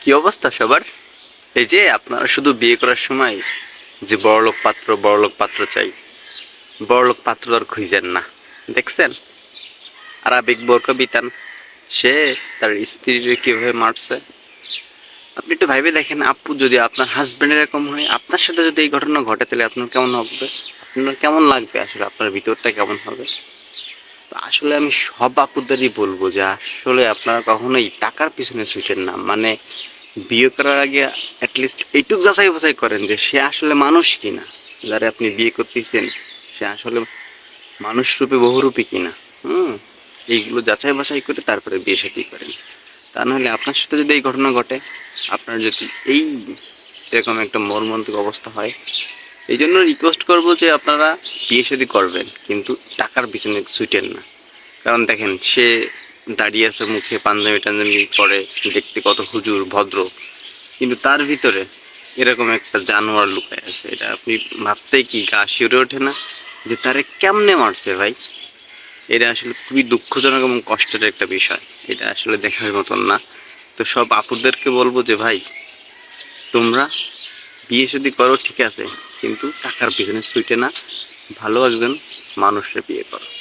কি অবস্থা সবার? এই যে আপনারা শুধু বিয়ে করার সময় যে বড়লোক পাত্র বড়লোক পাত্র চাই, বড়লোক পাত্র আর খুঁজেন না, দেখছেন? আরাবিক বোরকা বিতান সে তার স্ত্রীর কীভাবে মারছে? আপনি একটু ভাইবে দেখেন, আপু যদি আপনার হাজবেন্ড এরকম হয়, আপনার সাথে যদি এই ঘটনা ঘটে, তাহলে আপনার কেমন হবে? আপনার কেমন লাগবে আসলে? আপনার ভিতরটা কেমন হবে? আসলে আমি সব আপুদেরই বলব যে আসলে আপনারা কখনোই টাকার পিছনে ছুটেন না। মানে বিয়ে করার আগে অ্যাটলিস্ট এইটুক যাচাই বাছাই করেন যে সে আসলে মানুষ কিনা। যারে আপনি বিয়ে করতেছেন, সে আসলে মানুষ রূপে, বহুরূপী কিনা। হুম? এইগুলো যাচাই বাছাই করে তারপরে বিয়ে সাথী করেন। তা নাহলে আপনার সাথে যদি এই ঘটনা ঘটে, আপনার যদি এই এরকম একটা মর্মান্তিক অবস্থা হয় এই জন্য রিকোয়েস্ট করব যে আপনারা বিয়ে শাদী করবেন, কিন্তু টাকার পিছনে ছুটেন না। কারণ দেখেন, সে দাঁড়িয়ে আছে মুখে পাঞ্জাবি টাঞ্জাবি পরে, দেখতে কত হুজুর, ভদ্র। কিন্তু তার ভিতরে এরকম একটা জানোয়ার লুকায় আছে। এটা আপনি ভাবতেই কি, গা শিউরে ওঠে না? যে তারে কেমনে মারছে ভাই? এটা আসলে খুবই দুঃখজনক এবং কষ্টের একটা বিষয়। এটা আসলে দেখার মতন না। তো সব আপুদেরকে বলব যে, ভাই, তোমরা বিয়ে যদি করো, ঠিক আছে। কিন্তু টাকার পিছনে ছুটে না। ভালো একজন মানুষের বিয়ে করো।